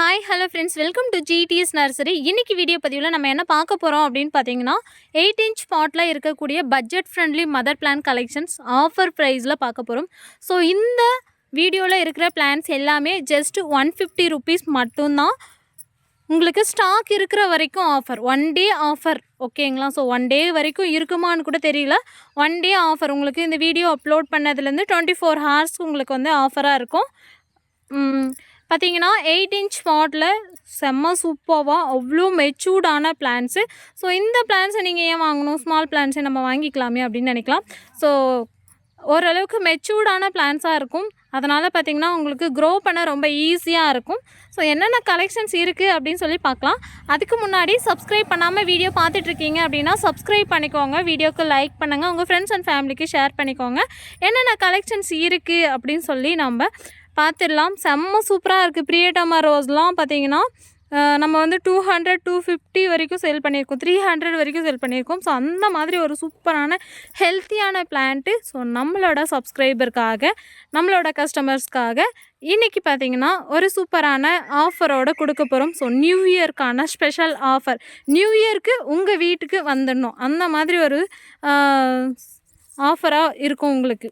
Hi hello friends welcome to GDS nursery இன்றைக்கி video பதிவில் நம்ம என்ன பார்க்க போகிறோம் அப்படின்னு பார்த்தீங்கன்னா எயிட் இன்ச் பாட்டில் இருக்கக்கூடிய budget friendly mother plant collections offer ப்ரைஸில் பார்க்க போகிறோம் ஸோ இந்த வீடியோவில் இருக்கிற பிளான்ஸ் எல்லாமே ஜஸ்ட் ஒன் ஃபிஃப்டி ருபீஸ் மட்டும்தான் உங்களுக்கு ஸ்டாக் இருக்கிற வரைக்கும் ஆஃபர் ஒன் டே ஆஃபர் ஓகேங்களா ஸோ ஒன் டே வரைக்கும் இருக்குமான்னு கூட தெரியல. ஒன் டே ஆஃபர் உங்களுக்கு இந்த வீடியோ அப்லோட் பண்ணதுலேருந்து டுவெண்ட்டி ஃபோர் ஹவர்ஸ்க்கு உங்களுக்கு வந்து ஆஃபராக இருக்கும். பார்த்தீங்கன்னா எயிட் இன்ச் பாட்டில் செம்ம சூப்பராக அவ்வளோ மெச்சூர்டான பிளான்ஸு ஸோ இந்த பிளான்ஸை நீங்கள் ஏன் வாங்கணும்? ஸ்மால் பிளான்ஸை நம்ம வாங்கிக்கலாமே அப்படின்னு நினைக்கலாம். ஸோ ஓரளவுக்கு மெச்சூர்டான பிளான்ஸாக இருக்கும். அதனால் பார்த்தீங்கன்னா உங்களுக்கு க்ரோ பண்ண ரொம்ப ஈஸியாக இருக்கும். ஸோ என்னென்ன கலெக்ஷன்ஸ் இருக்குது அப்படின்னு சொல்லி பார்க்கலாம் அதுக்கு முன்னாடி சப்ஸ்கிரைப் பண்ணாமல் வீடியோ பார்த்துட்ருக்கீங்க அப்படின்னா சப்ஸ்கிரைப் பண்ணிக்கோங்க. வீடியோக்கு லைக் பண்ணுங்கள் உங்கள் ஃப்ரெண்ட்ஸ் அண்ட் ஃபேமிலிக்கு ஷேர் பண்ணிக்கோங்க. என்னென்ன கலெக்ஷன்ஸ் இருக்குது அப்படின்னு சொல்லி நம்ம பார்த்துடலாம். செம்ம சூப்பராக இருக்குது பிரியட்டமா ரோஸ்லாம் பார்த்தீங்கன்னா நம்ம வந்து டூ ஹண்ட்ரட் டூ ஃபிஃப்டி வரைக்கும் சேல் பண்ணியிருக்கோம். த்ரீ ஹண்ட்ரட் வரைக்கும் சேல் பண்ணியிருக்கோம். ஸோ அந்த மாதிரி ஒரு சூப்பரான ஹெல்த்தியான பிளான்ட்டு ஸோ நம்மளோட சப்ஸ்கிரைபருக்காக நம்மளோட கஸ்டமர்ஸ்க்காக இன்றைக்கி பார்த்தீங்கன்னா ஒரு சூப்பரான ஆஃபரோடு கொடுக்க போகிறோம் ஸோ நியூ இயர்க்கான ஸ்பெஷல் ஆஃபர் நியூ இயர்க்கு உங்கள் வீட்டுக்கு வந்துடணும். அந்த மாதிரி ஒரு ஆஃபராக இருக்கும் உங்களுக்கு.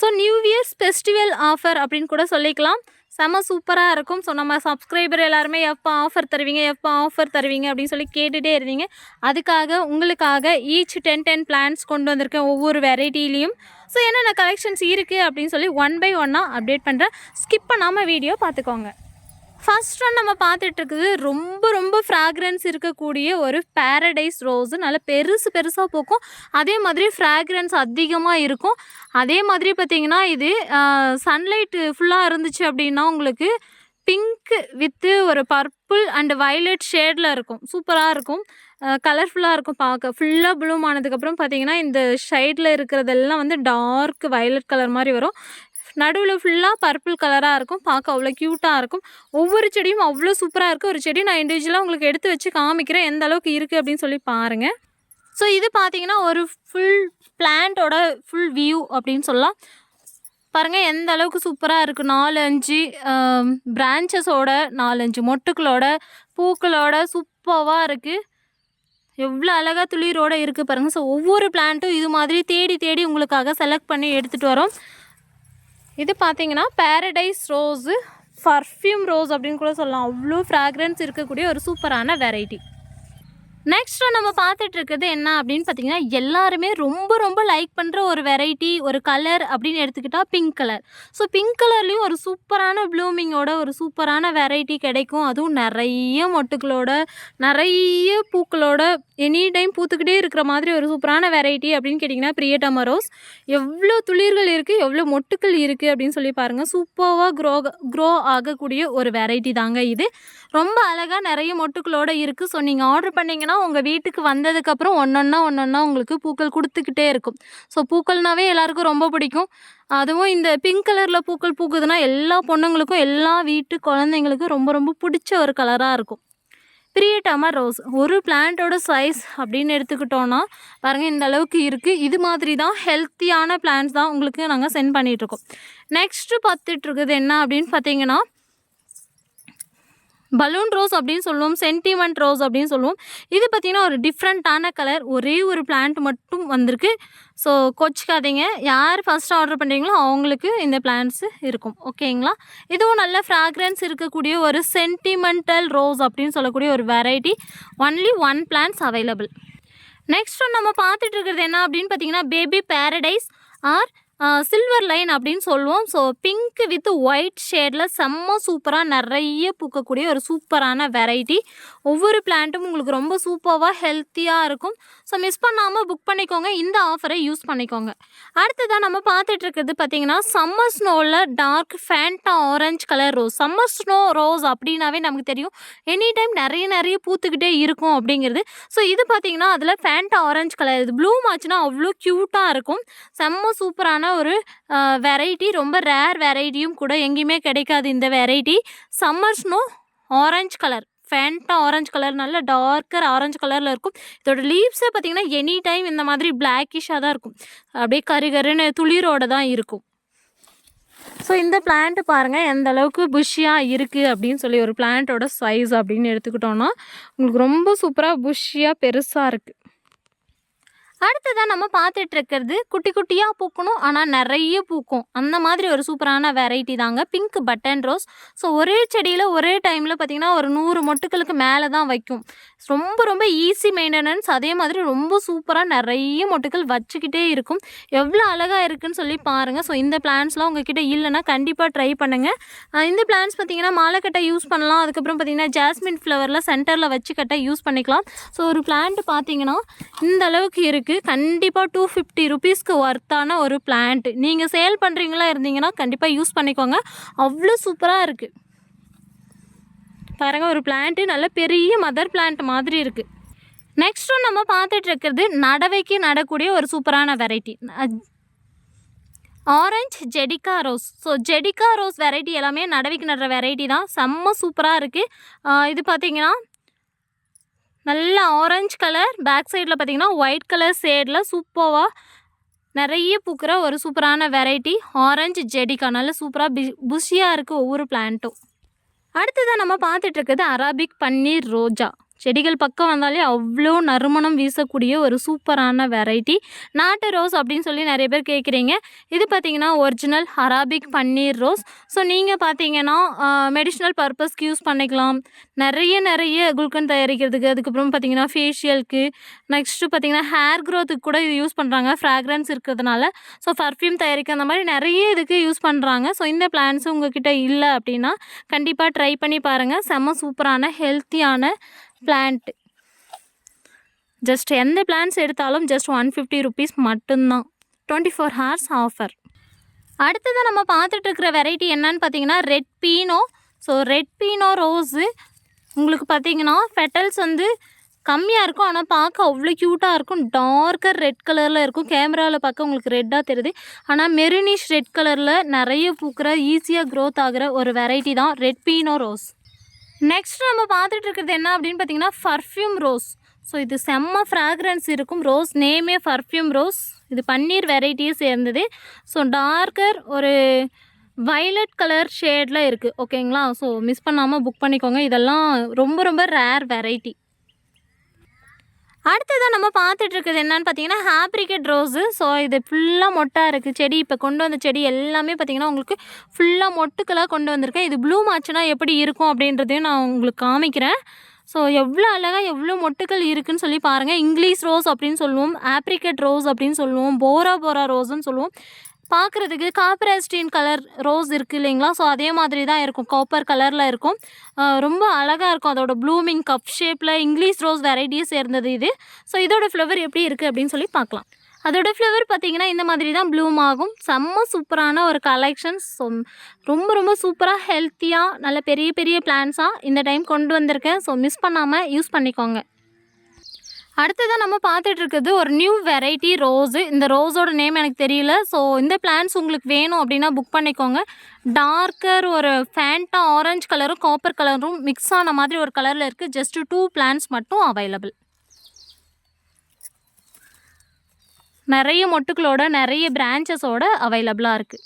So new years festival offer அப்படின்னு கூட சொல்லிக்கலாம். செம சூப்பராக இருக்கும். ஸோ நம்ம சப்ஸ்கிரைபர் எல்லாருமே எப்போ ஆஃபர் தருவீங்க எப்போ ஆஃபர் தருவீங்க அப்படின்னு சொல்லி கேட்டுகிட்டே இருந்தீங்க. அதுக்காக உங்களுக்காக ஈச் டென் டென் பிளான்ஸ் கொண்டு வந்திருக்கேன் ஒவ்வொரு வெரைட்டிலையும் ஸோ என்னென்ன கலெக்ஷன்ஸ் இருக்குது அப்படின்னு சொல்லி ஒன் பை ஒன்னாக அப்டேட் பண்ணுறேன் ஸ்கிப் பண்ணாமல் வீடியோ பார்த்துக்கோங்க. ஃபர்ஸ்ட் ஒன் நம்ம பார்த்துட்ருக்குது ரொம்ப ரொம்ப ஃப்ராக்ரன்ஸ் இருக்கக்கூடிய ஒரு பேரடைஸ் ரோஸு நல்ல பெருசு பெருசாக பூக்கும். அதே மாதிரி ஃப்ராக்ரன்ஸ் அதிகமாக இருக்கும். அதே மாதிரி பார்த்தீங்கன்னா இது சன்லைட்டு ஃபுல்லாக இருந்துச்சு அப்படின்னா உங்களுக்கு பிங்க்கு வித்து ஒரு பர்பிள் அண்ட் வயலட் ஷேடில் இருக்கும். சூப்பராக இருக்கும். கலர்ஃபுல்லாக இருக்கும் பார்க்க. ஃபுல்லாக ப்ளூம் ஆனதுக்கப்புறம் பார்த்தீங்கன்னா இந்த ஷைடில் இருக்கிறதெல்லாம் வந்து டார்க் வயலட் கலர் மாதிரி வரும். நடுவில் ஃபுல்லாக பர்பிள் கலராக இருக்கும். பார்க்க அவ்வளோ க்யூட்டாக இருக்கும். ஒவ்வொரு செடியும் அவ்வளோ சூப்பராக இருக்குது ஒரு செடி நான் இண்டிவிஜுவலாக உங்களுக்கு எடுத்து வச்சு காமிக்கிறேன். எந்த அளவுக்கு இருக்குது அப்படின்னு சொல்லி பாருங்கள் ஸோ இது பார்த்தீங்கன்னா ஒரு ஃபுல் பிளான்ட்டோட ஃபுல் வியூ அப்படின்னு சொல்லலாம். பாருங்கள் எந்த அளவுக்கு சூப்பராக இருக்குது நாலு அஞ்சு பிரான்ச்சஸோட நாலஞ்சு மொட்டுக்களோட பூக்களோட சூப்பராக இருக்குது எவ்வளோ அழகாக துளிரோட இருக்குது பாருங்கள் ஸோ ஒவ்வொரு பிளான்ட்டும் இது மாதிரி தேடி தேடி உங்களுக்காக செலக்ட் பண்ணி எடுத்துகிட்டு வரோம். இது பார்த்தீங்கன்னா பேரடைஸ் ரோஸு பர்ஃப்யூம் ரோஸ் அப்படின்னு கூட சொல்லலாம். அவ்வளோ ஃப்ராக்ரன்ஸ் இருக்கக்கூடிய ஒரு சூப்பரான வெரைட்டி நெக்ஸ்ட் நம்ம பார்த்துட்டு இருக்கிறது என்ன அப்படின்னு பார்த்தீங்கன்னா எல்லாருமே ரொம்ப ரொம்ப லைக் பண்ணுற ஒரு வெரைட்டி ஒரு கலர் அப்படின்னு எடுத்துக்கிட்டால் பிங்க் கலர் ஸோ பிங்க் கலர்லேயும் ஒரு சூப்பரான ப்ளூமிங்கோட ஒரு சூப்பரான வெரைட்டி கிடைக்கும். அதுவும் நிறைய மொட்டுக்களோட நிறைய பூக்களோட எனி டைம் பூத்துக்கிட்டே இருக்கிற மாதிரி ஒரு சூப்பரான வெரைட்டி அப்படின்னு கேட்டிங்கன்னா பிரியட்டமா ரோஸ் எவ்வளோ துளிர்கள் இருக்குது எவ்வளோ மொட்டுக்கள் இருக்குது அப்படின்னு சொல்லி பாருங்கள் சூப்பராக க்ரோ க்ரோ ஆகக்கூடிய ஒரு வெரைட்டி தாங்க இது. ரொம்ப அழகாக நிறைய மொட்டுக்களோட இருக்குது ஸோ நீங்கள் ஆர்டர் பண்ணிங்கன்னா உங்கள் வீட்டுக்கு வந்ததுக்கப்புறம் ஒன்றொன்னா ஒன்றொன்னா உங்களுக்கு பூக்கள் கொடுத்துக்கிட்டே இருக்கும். ஸோ பூக்கள்னாவே எல்லாருக்கும் ரொம்ப பிடிக்கும். அதுவும் இந்த பிங்க் கலரில் பூக்கள் பூக்குதுன்னா எல்லா பொண்ணுங்களுக்கும் எல்லா வீட்டு குழந்தைங்களுக்கும் ரொம்ப ரொம்ப பிடிச்ச ஒரு கலராக இருக்கும். பிரியட்டமா ரோஸ் ஒரு பிளான்ட்டோட சைஸ் அப்படின்னு எடுத்துக்கிட்டோன்னா பாருங்கள் இந்த அளவுக்கு இருக்குது இது மாதிரி தான் ஹெல்த்தியான பிளான்ஸ் தான் உங்களுக்கு நாங்கள் சென்ட் பண்ணிகிட்ருக்கோம் நெக்ஸ்ட்டு பார்த்துட்ருக்குது என்ன அப்படின்னு பார்த்தீங்கன்னா பலூன் ரோஸ் அப்படின்னு சொல்லுவோம் சென்டிமெண்ட் ரோஸ் அப்படின்னு சொல்லுவோம். இது பார்த்திங்கன்னா ஒரு டிஃப்ரெண்ட்டான கலர் ஒரே ஒரு பிளான்ட் மட்டும் வந்திருக்கு. ஸோ கொச்சிக்காதீங்க. யார் ஃபஸ்ட் ஆர்டர் பண்ணுறீங்களோ அவங்களுக்கு இந்த பிளான்ட்ஸு இருக்கும். ஓகேங்களா இதுவும் நல்ல ஃப்ராக்ரன்ஸ் இருக்கக்கூடிய ஒரு சென்டிமெண்டல் ரோஸ் அப்படின்னு சொல்லக்கூடிய ஒரு variety only one plants available next நம்ம பார்த்துட்டு இருக்கிறது என்ன அப்படின்னு பார்த்தீங்கன்னா baby paradise or silver line அப்படின்னு சொல்லுவோம். ஸோ பிங்க் வித் ஒயிட் ஷேடில் செம்ம சூப்பராக நிறைய பூக்கக்கூடிய ஒரு சூப்பரான வெரைட்டி ஒவ்வொரு பிளான்ட்டும் உங்களுக்கு ரொம்ப சூப்பராக ஹெல்த்தியாக இருக்கும். ஸோ மிஸ் பண்ணாமல் புக் பண்ணிக்கோங்க. இந்த ஆஃபரை யூஸ் பண்ணிக்கோங்க. அடுத்ததாக நம்ம பார்த்துட்டு இருக்கிறது பார்த்தீங்கன்னா summer ஸ்னோவில் dark Fanta orange colour rose summer snow rose அப்படின்னாவே நமக்கு தெரியும். எனி டைம் நிறைய நிறைய பூத்துக்கிட்டே இருக்கும் அப்படிங்கிறது. ஸோ இது பார்த்தீங்கன்னா அதில் ஃபேண்டா ஆரஞ்சு கலர் இது ப்ளூம் ஆச்சுன்னா அவ்வளோ க்யூட்டாக இருக்கும். செம்ம சூப்பரான ஒரு வெரைட்டி ரொம்ப ரேர் வெரைட்டியும் கூட எங்கேயுமே கிடைக்காது இந்த variety summer snow orange colour Fanta orange colour நல்ல டார்க்கர் ஆரஞ்சு கலரில் இருக்கும். இதோட லீவ்ஸே பார்த்தீங்கன்னா எனி டைம் இந்த மாதிரி பிளாக்கிஷாக தான் இருக்கும். அப்படியே கருகருன்னு துளிரோட தான் இருக்கும். ஸோ இந்த பிளான்ட் பாருங்கள் எந்த அளவுக்கு புஷ்ஷியாக இருக்குது அப்படின்னு சொல்லி ஒரு பிளான்ட்டோட சைஸ் அப்படின்னு எடுத்துக்கிட்டோன்னா உங்களுக்கு ரொம்ப சூப்பராக புஷ்ஷியாக பெருசாக இருக்குது அடுத்ததாக நம்ம பார்த்துட்டு இருக்கிறது குட்டி குட்டியாக பூக்கணும். ஆனால் நிறைய பூக்கும். அந்த மாதிரி ஒரு சூப்பரான வெரைட்டி தாங்க. பிங்க் பட்டன் ரோஸ் ஸோ ஒரே செடியில் ஒரே டைமில் பார்த்திங்கன்னா ஒரு நூறு மொட்டுக்களுக்கு மேலே தான் வைக்கும். ரொம்ப ரொம்ப ஈஸி மெயின்டெனன்ஸ் அதே மாதிரி ரொம்ப சூப்பராக நிறைய மொட்டுக்கள் வச்சுக்கிட்டே இருக்கும். எவ்வளோ அழகாக இருக்குன்னு சொல்லி பாருங்கள் ஸோ இந்த பிளான்ஸ்லாம் உங்ககிட்ட இல்லைன்னா கண்டிப்பாக ட்ரை பண்ணுங்கள் இந்த பிளான்ஸ் பார்த்திங்கன்னா மாலை கட்ட யூஸ் பண்ணலாம். அதுக்கப்புறம் பார்த்திங்கன்னா ஜாஸ்மின் ஃப்ளவரில் சென்டரில் வச்சு கட்ட யூஸ் பண்ணிக்கலாம். ஸோ ஒரு பிளான்ட் பார்த்திங்கன்னா இந்த அளவுக்கு இருக்குது கண்டிப்பாக டூ ஃபிஃப்டி ருபீஸ்க்கு ஒர்த்தான ஒரு பிளான்ட் நீங்கள் சேல் பண்ணுறீங்களா இருந்தீங்கன்னா கண்டிப்பாக யூஸ் பண்ணிக்கோங்க. அவ்வளோ சூப்பராக இருக்குது பாருங்கள் ஒரு பிளான்ட்டு நல்ல பெரிய மதர் பிளான்ட் மாதிரி இருக்குது நெக்ஸ்ட்டும் நம்ம பார்த்துட்டு இருக்கிறது நடவைக்கு நடக்கூடிய ஒரு சூப்பரான வெரைட்டி ஆரஞ்ச் ஜெடிகா ரோஸ் ஸோ ஜெடிகா ரோஸ் வெரைட்டி எல்லாமே நடவைக்கு நடுற வெரைட்டி தான். செம்ம சூப்பராக இருக்குது இது பார்த்திங்கன்னா நல்ல ஆரஞ்சு கலர் பேக் சைடில் பார்த்தீங்கன்னா ஒயிட் கலர் ஷேடில் சூப்பராக நிறைய பூக்கிற ஒரு சூப்பரான வெரைட்டி ஆரஞ்சு ஜெடிக்கா நல்ல சூப்பராக பி புஷியாக இருக்குது ஒவ்வொரு பிளான்ட்டும் அடுத்ததாக நம்ம பார்த்துட்டு அராபிக் பன்னீர் ரோஜா. செடிகள் பக்கம் வந்தாலே அவ்வளோ நறுமணம் வீசக்கூடிய ஒரு சூப்பரான வெரைட்டி நாட்டு ரோஸ் அப்படின்னு சொல்லி நிறைய பேர் கேட்குறீங்க. இது பார்த்திங்கன்னா ஒரிஜினல் அராபிக் பன்னீர் ரோஸ் ஸோ நீங்கள் பார்த்தீங்கன்னா மெடிஷ்னல் பர்பஸ்க்கு யூஸ் பண்ணிக்கலாம். நிறைய நிறைய குல்கன் தயாரிக்கிறதுக்கு அதுக்கப்புறம் பார்த்தீங்கன்னா ஃபேஷியலுக்கு நெக்ஸ்ட்டு பார்த்தீங்கன்னா ஹேர் க்ரோத்துக்கு கூட இது யூஸ் பண்ணுறாங்க ஃப்ராக்ரன்ஸ் இருக்கிறதுனால. ஸோ பர்ஃப்யூம் தயாரிக்க அந்த மாதிரி நிறைய இதுக்கு யூஸ் பண்ணுறாங்க ஸோ இந்த பிளான்ஸ் உங்ககிட்ட இல்லை அப்படின்னா கண்டிப்பாக ட்ரை பண்ணி பாருங்கள் செம்ம சூப்பரான ஹெல்த்தியான பிளான்ட் ஜஸ்ட் எந்த பிளான்ஸ் எடுத்தாலும் ஜஸ்ட் ஒன் ஃபிஃப்டி ருபீஸ் மட்டும்தான். டுவெண்ட்டி ஃபோர் ஹார்ஸ் ஆஃபர் அடுத்ததாக நம்ம பார்த்துட்டு இருக்கிற வெரைட்டி என்னன்னு பார்த்தீங்கன்னா ரெட் பீனோ ஸோ ரெட் பீனோ ரோஸு உங்களுக்கு பார்த்தீங்கன்னா ஃபெட்டல்ஸ் வந்து கம்மியாக இருக்கும். ஆனால் பார்க்க அவ்வளோ க்யூட்டாக இருக்கும். டார்க்கர் ரெட் கலரில் இருக்கும். கேமராவில் பார்க்க உங்களுக்கு ரெட்டாக தெரியுது. ஆனால் மெரினிஷ் ரெட் கலரில் நிறைய பூக்கிற ஈஸியாக க்ரோத் ஆகிற ஒரு வெரைட்டி தான் ரெட் பீனோ ரோஸ் நெக்ஸ்ட் நம்ம பார்த்துட்டு இருக்கிறது என்ன அப்படின்னு பார்த்தீங்கன்னா பர்ஃப்யூம் ரோஸ் ஸோ இது செம்ம ஃப்ராக்ரன்ஸ் இருக்கும் ரோஸ் நேமே பர்ஃப்யூம் ரோஸ் இது பன்னீர் வெரைட்டியும் சேர்ந்தது. ஸோ டார்க்கர் ஒரு வைலட் கலர் ஷேடில் இருக்குது ஓகேங்களா ஸோ மிஸ் பண்ணாமல் புக் பண்ணிக்கோங்க. இதெல்லாம் ரொம்ப ரொம்ப ரேர் வெரைட்டி அடுத்ததாக நம்ம பார்த்துட்டு இருக்குது என்னன்னு பார்த்தீங்கன்னா ஹாப்ரிகட் ரோஸு ஸோ இது ஃபுல்லாக மொட்டாக இருக்குது செடி இப்போ கொண்டு வந்த செடி எல்லாமே பார்த்தீங்கன்னா உங்களுக்கு ஃபுல்லாக மொட்டுக்களாக கொண்டு வந்திருக்கேன். இது ப்ளூ ஆச்சுன்னா எப்படி இருக்கும் அப்படின்றதையும் நான் உங்களுக்கு காமிக்கிறேன். ஸோ எவ்வளோ அழகாக எவ்வளோ மொட்டுக்கள் இருக்குன்னு சொல்லி பாருங்கள் இங்கிலீஷ் ரோஸ் அப்படின்னு சொல்லுவோம் ஆப்ரிகட் ரோஸ் அப்படின்னு சொல்லுவோம் போரா போரா ரோஸ்ன்னு சொல்லுவோம். பார்க்குறதுக்கு காப்பரஸ்டீன் கலர் ரோஸ் இருக்குது இல்லைங்களா? ஸோ அதே மாதிரி தான் இருக்கும் காப்பர் கலரில் இருக்கும். ரொம்ப அழகாக இருக்கும். அதோட ப்ளூமிங் கப் ஷேப்பில் இங்கிலீஷ் ரோஸ் வெரைட்டியே சேர்ந்தது இது. ஸோ இதோட ஃப்ளவர் எப்படி இருக்குது அப்படின்னு சொல்லி பார்க்கலாம். அதோட ஃப்ளவர் பார்த்தீங்கன்னா இந்த மாதிரி தான் ப்ளூம் ஆகும். செம்ம சூப்பரான ஒரு கலெக்ஷன்ஸ் ஸோ ரொம்ப ரொம்ப சூப்பராக ஹெல்த்தியாக நல்ல பெரிய பெரிய பிளான்ஸாக இந்த டைம் கொண்டு வந்திருக்கேன். ஸோ மிஸ் பண்ணாமல் யூஸ் பண்ணிக்கோங்க. அடுத்ததாக நம்ம பார்த்துட்டு இருக்கிறது ஒரு நியூ வெரைட்டி ரோஸு இந்த ரோஸோட நேம் எனக்கு தெரியல. ஸோ இந்த பிளான்ஸ் உங்களுக்கு வேணும் அப்படின்னா புக் பண்ணிக்கோங்க. டார்க்கர் ஒரு ஃபேண்டா ஆரஞ்சு கலரும் காப்பர் கலரும் மிக்ஸ் ஆன மாதிரி ஒரு கலரில் இருக்குது ஜஸ்ட் டூ பிளான்ஸ் மட்டும் அவைலபிள் நிறைய மொட்டுக்களோட நிறைய பிரான்ச்சஸோட அவைலபிளாக இருக்குது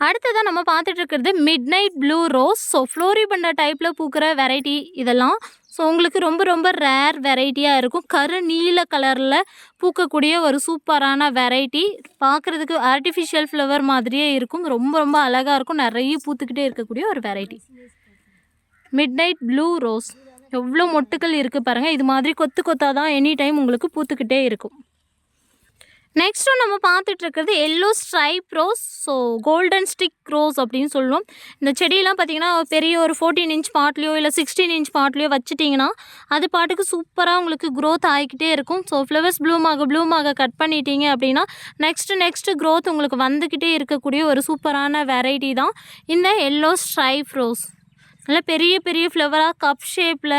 அடுத்ததாக நம்ம பார்த்துட்டு இருக்கிறது midnight blue rose so floribunda டைப்பில் பூக்கிற வெரைட்டி இதெல்லாம் ஸோ உங்களுக்கு ரொம்ப ரொம்ப ரேர் வெரைட்டியாக இருக்கும். கரு நீல கலரில் பூக்கக்கூடிய ஒரு சூப்பரான வெரைட்டி பார்க்குறதுக்கு ஆர்டிஃபிஷியல் ஃப்ளவர் மாதிரியே இருக்கும். ரொம்ப ரொம்ப அழகாக இருக்கும். நிறைய பூத்துக்கிட்டே இருக்கக்கூடிய ஒரு variety midnight blue rose எவ்வளோ மொட்டுக்கள் இருக்குது பாருங்கள் இது மாதிரி கொத்து கொத்தாக தான் எனி டைம் உங்களுக்கு பூத்துக்கிட்டே இருக்கும். நெக்ஸ்ட்டு நம்ம பார்த்துட்டு இருக்கிறது yellow stripe rose so golden stick rose அப்படின்னு சொல்லுவோம். இந்த செடியெல்லாம் பார்த்தீங்கன்னா பெரிய ஒரு ஃபோர்டீன் இன்ச் பாட்லேயோ இல்லை சிக்ஸ்டீன் இன்ச் பாட்லேயோ வச்சுட்டிங்கன்னா அது பாட்டுக்கு சூப்பராக உங்களுக்கு க்ரோத் ஆகிக்கிட்டே இருக்கும். ஸோ ஃப்ளவர்ஸ் ப்ளூமாக ப்ளூமாக கட் பண்ணிட்டீங்க அப்படின்னா நெக்ஸ்ட்டு நெக்ஸ்ட்டு க்ரோத் உங்களுக்கு வந்துக்கிட்டே இருக்கக்கூடிய ஒரு சூப்பரான வெரைட்டி தான் இந்த எல்லோ ஸ்ட்ரைப் ரோஸ் நல்லா பெரிய பெரிய ஃப்ளவராக கப் ஷேப்பில்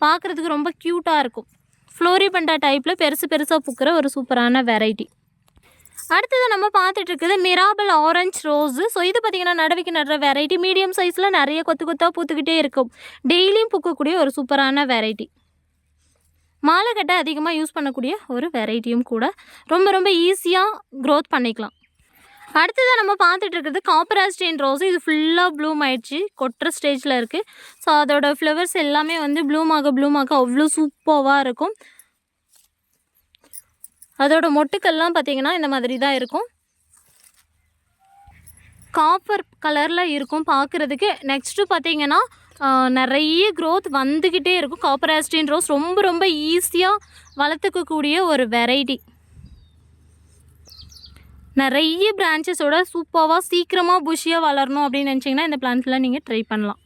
பார்க்குறதுக்கு ரொம்ப க்யூட்டாக இருக்கும். ஃப்ளோரிபண்டா டைப்பில் பெருசு பெருசாக பூக்கிற ஒரு சூப்பரான வெரைட்டி அடுத்தது நம்ம பார்த்துட்டு இருக்குது மிராபல் ஆரஞ்ச் ரோஸு ஸோ இது பார்த்திங்கன்னா நடவிக்கு நடுற வெரைட்டி மீடியம் சைஸில் நிறைய கொத்து கொத்தாக பூத்துக்கிட்டே இருக்கும். டெய்லியும் பூக்கக்கூடிய ஒரு சூப்பரான வெரைட்டி மாலை கட்டை அதிகமாக யூஸ் பண்ணக்கூடிய ஒரு வெரைட்டியும் கூட. ரொம்ப ரொம்ப ஈஸியாக க்ரோத் பண்ணிக்கலாம். அடுத்ததாக நம்ம பார்த்துட்டு இருக்கிறது காப்பராஸ்டின் ரோஸ் இது ஃபுல்லாக ப்ளூம் ஆயிடுச்சு. கொட்டுற ஸ்டேஜில் இருக்குது ஸோ அதோட ஃப்ளவர்ஸ் எல்லாமே வந்து ப்ளூம் ஆக ப்ளூம் ஆக அவ்வளோ சூப்பராக இருக்கும். அதோட மொட்டுக்கள்லாம் பார்த்தீங்கன்னா இந்த மாதிரி தான் இருக்கும். காப்பர் கலரில் இருக்கும் பார்க்குறதுக்கு. நெக்ஸ்ட்டு பார்த்தீங்கன்னா நிறைய க்ரோத் வந்துக்கிட்டே இருக்கும். காப்பர் ஆஸ்டின் ரோஸ் ரொம்ப ரொம்ப ஈஸியாக வளர்த்துக்கக்கூடிய ஒரு வெரைட்டி நிறைய பிரான்ச்சஸோட சூப்பராக சீக்கிரமாக புஷியாக வளரணும் அப்படின்னு நினச்சிங்கன்னா இந்த பிளான்ட்லாம் நீங்கள் ட்ரை பண்ணலாம்.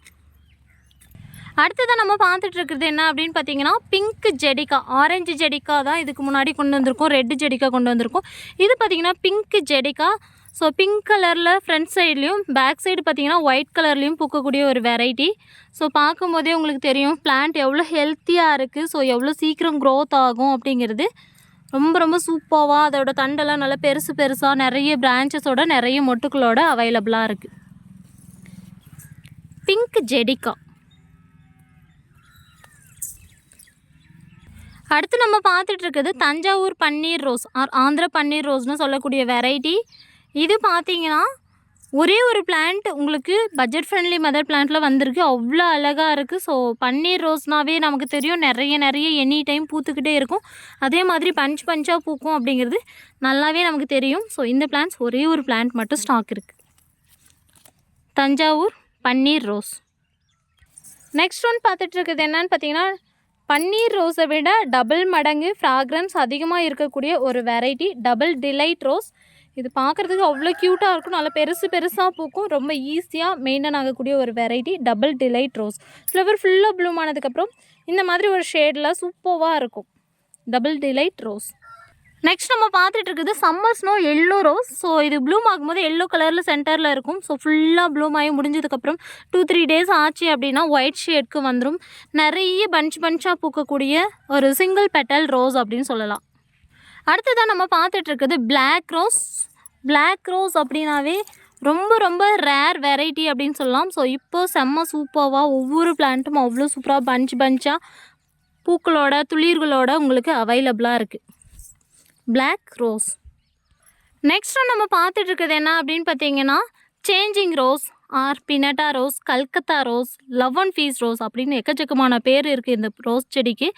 அடுத்ததாக நம்ம பார்த்துட்டு இருக்கிறது என்ன அப்படின்னு பார்த்தீங்கன்னா பிங்க் ஜெடிக்கா ஆரஞ்சு ஜெடிக்கா தான் இதுக்கு முன்னாடி கொண்டு வந்திருக்கோம் ரெட் ஜெடிக்கா கொண்டு வந்திருக்கோம். இது பார்த்தீங்கன்னா பிங்க் ஜெடிக்கா ஸோ பிங்க் கலரில் ஃப்ரண்ட் சைட்லேயும் பேக் சைடு பார்த்திங்கன்னா ஒயிட் கலர்லேயும் பூக்கக்கூடிய ஒரு வெரைட்டி ஸோ பார்க்கும்போதே உங்களுக்கு தெரியும் பிளான்ட் எவ்வளோ ஹெல்த்தியாக இருக்குது ஸோ எவ்வளோ சீக்கிரம் க்ரோத் ஆகும் அப்படிங்கிறது. ரொம்ப ரொம்ப சூப்பராக அதோட தண்டெல்லாம் நல்லா பெருசு பெருசாக நிறைய பிரான்ச்சஸோட நிறைய மொட்டுக்களோட அவைலபிளாக இருக்குது பிங்க் ஜெடிகா அடுத்து நம்ம பார்த்துட்டு தஞ்சாவூர் பன்னீர் ரோஸ் ஆர் ஆந்திர பன்னீர் ரோஸ்னு சொல்லக்கூடிய வெரைட்டி இது பார்த்தீங்கன்னா ஒரே ஒரு பிளான்ட் உங்களுக்கு பட்ஜெட் ஃப்ரெண்ட்லி மதர் பிளான்ட்டில் வந்திருக்கு. அவ்வளோ அழகாக இருக்குது ஸோ பன்னீர் ரோஸ்னாவே நமக்கு தெரியும். நிறைய நிறைய எனி டைம் பூத்துக்கிட்டே இருக்கும். அதே மாதிரி பஞ்ச் பஞ்சாக பூக்கும் அப்படிங்கிறது நல்லாவே நமக்கு தெரியும். ஸோ இந்த பிளான்ஸ் ஒரே ஒரு பிளான்ட் மட்டும் ஸ்டாக் இருக்குது தஞ்சாவூர் பன்னீர் ரோஸ். நெக்ஸ்ட் ஒன் பார்த்துட்டு இருக்குது என்னன்னு பார்த்தீங்கன்னா பன்னீர் ரோஸை விட டபுள் மடங்கு ஃப்ராக்ரன்ஸ் அதிகமாக இருக்கக்கூடிய ஒரு வெரைட்டி டபுள் டிலைட் ரோஸ். இது பார்க்குறதுக்கு அவ்வளோ க்யூட்டாக இருக்கும். நல்லா பெருசு பெருசாக பூக்கும். ரொம்ப ஈஸியாக மெயின்டைன் ஆகக்கூடிய ஒரு variety double delight rose flower ஃபுல்லாக ப்ளூம் ஆனதுக்கப்புறம் இந்த மாதிரி ஒரு ஷேடில் சூப்பராக இருக்கும். டபுள் டிலைட் ரோஸ் நெக்ஸ்ட் நம்ம பார்த்துட்டு இருக்குது summer snow yellow rose so இது ப்ளூம் ஆகும்போது எல்லோ கலரில் சென்டரில் இருக்கும். ஸோ ஃபுல்லாக ப்ளூம் ஆகி முடிஞ்சதுக்கப்புறம் டூ த்ரீ டேஸ் ஆச்சு அப்படின்னா ஒயிட் ஷேட்க்கு வந்துடும் நிறைய பஞ்ச் பஞ்சாக பூக்கக்கூடிய ஒரு சிங்கிள் பெட்டல் ரோஸ் அப்படின்னு சொல்லலாம். அடுத்ததாக நம்ம பார்த்துட்டு இருக்குது பிளாக் ரோஸ் பிளாக் ரோஸ் அப்படின்னாவே ரொம்ப ரொம்ப ரேர் வெரைட்டி அப்படின்னு சொல்லலாம். ஸோ இப்போ செம்ம சூப்பராக ஒவ்வொரு பிளான்ட்டும் அவ்வளோ சூப்பராக பஞ்ச் பஞ்சாக பூக்களோட துளிர்களோட உங்களுக்கு அவைலபிளாக இருக்குது பிளாக் ரோஸ் நெக்ஸ்ட்டு நம்ம பார்த்துட்டு இருக்கிறது என்ன அப்படின்னு பார்த்தீங்கன்னா changing rose or pinata rose Calcutta rose love and peace rose அப்படின்னு எக்கச்சக்கமான பேர் இருக்குது இந்த ரோஸ் செடிக்கு.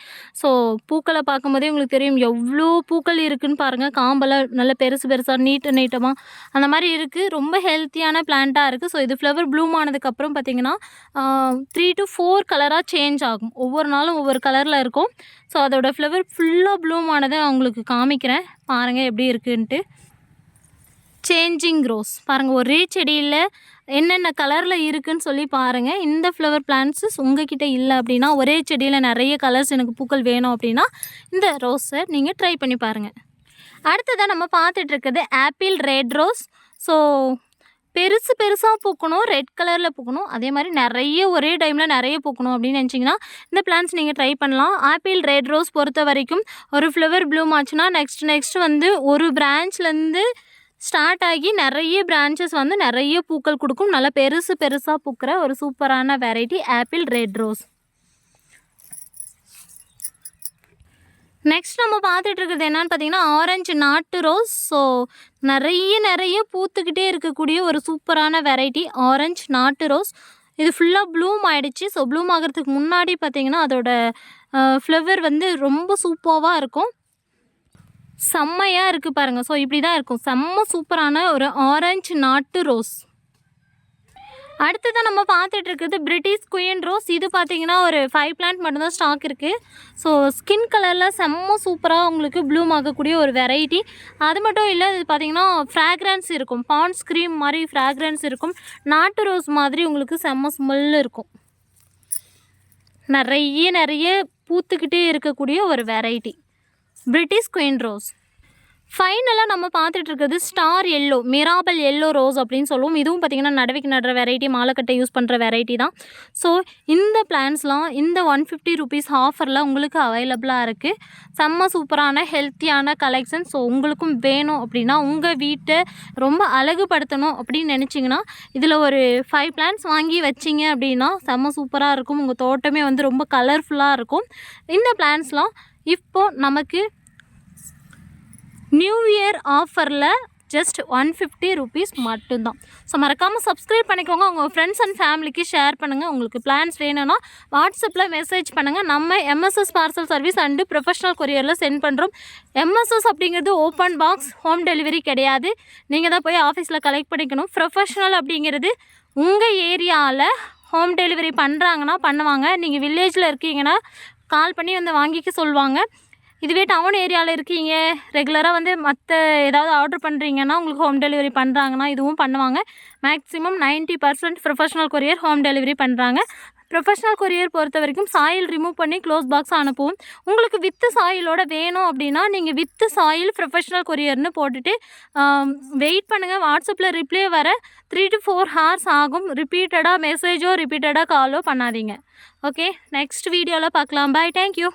ஸோ பூக்களை பார்க்கும்போதே உங்களுக்கு தெரியும் எவ்வளோ பூக்கள் இருக்குதுன்னு பாருங்கள் காம்பெல்லாம் நல்ல பெருசு பெருசாக நீட்ட நீட்டமாக அந்த மாதிரி இருக்குது ரொம்ப ஹெல்த்தியான பிளான்ட்டாக இருக்குது ஸோ இது ஃப்ளவர் ப்ளூம் ஆனதுக்கப்புறம் பார்த்தீங்கன்னா த்ரீ டு ஃபோர் கலராக சேஞ்ச் ஆகும். ஒவ்வொரு நாளும் ஒவ்வொரு கலரில் இருக்கும். ஸோ அதோடய ஃப்ளவர் ஃபுல்லாக ப்ளூம் ஆனதை உங்களுக்கு காமிக்கிறேன். பாருங்கள் எப்படி இருக்குன்ட்டு. சேஞ்சிங் ரோஸ் பாருங்கள் ஒரே செடியில் என்னென்ன கலரில் இருக்குதுன்னு சொல்லி பாருங்கள் இந்த ஃப்ளவர் பிளான்ட்ஸஸ் உங்ககிட்ட இல்லை அப்படின்னா ஒரே செடியில் நிறைய கலர்ஸ் எனக்கு பூக்கள் வேணும் அப்படின்னா இந்த ரோஸை நீங்கள் ட்ரை பண்ணி பாருங்கள் அடுத்ததாக நம்ம பார்த்துட்ருக்குது ஆப்பிள் ரெட் ரோஸ் ஸோ பெருசு பெருசாக பூக்கணும் ரெட் கலரில் பூக்கணும். அதே மாதிரி நிறைய ஒரே டைமில் நிறைய பூக்கணும் அப்படின்னு நினச்சிங்கன்னா இந்த பிளான்ஸ் நீங்கள் ட்ரை பண்ணலாம். ஆப்பிள் ரெட் ரோஸ் பொறுத்த வரைக்கும் ஒரு ஃப்ளவர் ப்ளூம் ஆச்சுன்னா நெக்ஸ்ட் நெக்ஸ்ட் வந்து ஒரு பிரான்ச்லேருந்து ஸ்டார்ட் ஆகி நிறைய பிரான்ச்சஸ் வந்து நிறைய பூக்கள் கொடுக்கும். நல்லா பெருசு பெருசாக பூக்கிற ஒரு சூப்பரான variety apple red rose next நம்ம பார்த்துட்டு இருக்கிறது என்னன்னு பார்த்தீங்கன்னா ஆரஞ்சு நாட்டு ரோஸ் ஸோ நிறைய நிறைய பூத்துக்கிட்டே இருக்கக்கூடிய ஒரு சூப்பரான வெரைட்டி ஆரஞ்சு நாட்டு ரோஸ் இது ஃபுல்லாக ப்ளூம் ஆயிடுச்சு. ஸோ ப்ளூம் ஆகிறதுக்கு முன்னாடி பார்த்தீங்கன்னா அதோட ஃப்ளவர் வந்து ரொம்ப சூப்பராக இருக்கும். செம்மையாக இருக்குது பாருங்கள் ஸோ இப்படி தான் இருக்கும். செம்ம சூப்பரான ஒரு ஆரஞ்சு நாட்டு ரோஸ் அடுத்ததான் நம்ம பார்த்துட்டு இருக்கிறது பிரிட்டிஷ் குயின் ரோஸ் இது பார்த்தீங்கன்னா ஒரு ஃபைவ் பிளான்ட் மட்டும்தான் ஸ்டாக் இருக்குது ஸோ ஸ்கின் கலரில் செம்ம சூப்பராக உங்களுக்கு ப்ளூம் ஆகக்கூடிய ஒரு வெரைட்டி அது மட்டும் இல்லை இது பார்த்தீங்கன்னா ஃப்ராக்ரன்ஸ் இருக்கும். பான்ஸ் க்ரீம் மாதிரி ஃப்ராக்ரன்ஸ் இருக்கும். நாட்டு ரோஸ் மாதிரி உங்களுக்கு செம்ம ஸ்மெல் இருக்கும். நிறைய நிறைய பூத்துக்கிட்டே இருக்கக்கூடிய ஒரு வெரைட்டி பிரிட்டிஷ் குயின் ரோஸ் ஃபைனலாக நம்ம பார்த்துட்டு இருக்கிறது ஸ்டார் எல்லோ மிராபல் எல்லோ ரோஸ் அப்படின்னு சொல்லுவோம். இதுவும் பார்த்திங்கன்னா நடவைக்கு நடுற வெரைட்டி மாலைக்கட்டை யூஸ் பண்ணுற வெரைட்டி தான். ஸோ இந்த பிளான்ஸ்லாம் இந்த ஒன் ஃபிஃப்டி ருபீஸ் ஆஃபரில் உங்களுக்கு அவைலபிளாக இருக்குது செம்ம சூப்பரான ஹெல்த்தியான கலெக்ஷன் ஸோ உங்களுக்கும் வேணும் அப்படின்னா உங்கள் வீட்டை ரொம்ப அழகுபடுத்தணும் அப்படின்னு நினச்சிங்கன்னா இதில் ஒரு ஃபைவ் பிளான்ஸ் வாங்கி வச்சிங்க அப்படின்னா செம்ம சூப்பராக இருக்கும். உங்கள் தோட்டமே வந்து ரொம்ப கலர்ஃபுல்லாக இருக்கும். இந்த பிளான்ஸ்லாம் இப்போ நமக்கு நியூ இயர் ஆஃபரில் ஜஸ்ட் ஒன் ஃபிஃப்டி ருபீஸ் மட்டும்தான். ஸோ மறக்காமல் சப்ஸ்கிரைப் பண்ணிக்கோங்க. உங்கள் ஃப்ரெண்ட்ஸ் அண்ட் ஃபேமிலிக்கு ஷேர் பண்ணுங்கள் உங்களுக்கு பிளான்ஸ் வேணும்னா வாட்ஸ்அப்பில் மெசேஜ் பண்ணுங்கள் நம்ம MSS parcel service and professional கொரியரில் send பண்ணுறோம் எம்எஸ்எஸ் அப்படிங்கிறது ஓப்பன் பாக்ஸ் ஹோம் டெலிவரி கிடையாது. நீங்கள் தான் போய் ஆஃபீஸில் கலெக்ட் பண்ணிக்கணும். ப்ரொஃபஷனல் அப்படிங்கிறது உங்கள் ஏரியாவில் ஹோம் டெலிவரி பண்ணுறாங்கன்னா பண்ணுவாங்க. நீங்கள் வில்லேஜில் இருக்கீங்கன்னா கால் பண்ணி வந்து வாங்கிக்க சொல்லுவாங்க. இதுவே டவுன் ஏரியாவில் இருக்கீங்க. ரெகுலராக வந்து மற்ற ஏதாவது ஆர்டர் பண்ணுறீங்கன்னா உங்களுக்கு ஹோம் டெலிவரி பண்ணுறாங்கன்னா இதுவும் பண்ணுவாங்க. Maximum 90% percent professional courier home delivery பண்ணுறாங்க ப்ரொஃபஷனல் கொரியர் பொறுத்த வரைக்கும் சாயில் ரிமூவ் பண்ணி க்ளோஸ் பாக்ஸ் அனுப்புவோம். உங்களுக்கு வித்து சாயிலோட வேணும் அப்படின்னா நீங்கள் வித்து சாயில் ப்ரொஃபஷனல் கொரியர்னு போட்டுட்டு வெயிட் பண்ணுங்கள் வாட்ஸ்அப்பில் ரிப்ளை வர த்ரீ டு ஃபோர் ஹார்ஸ் ஆகும். ரிப்பீட்டடாக மெசேஜோ ரிப்பீட்டடாக காலோ பண்ணாதீங்க. ஓகே நெக்ஸ்ட் வீடியோவில் பார்க்கலாம். Bye thank you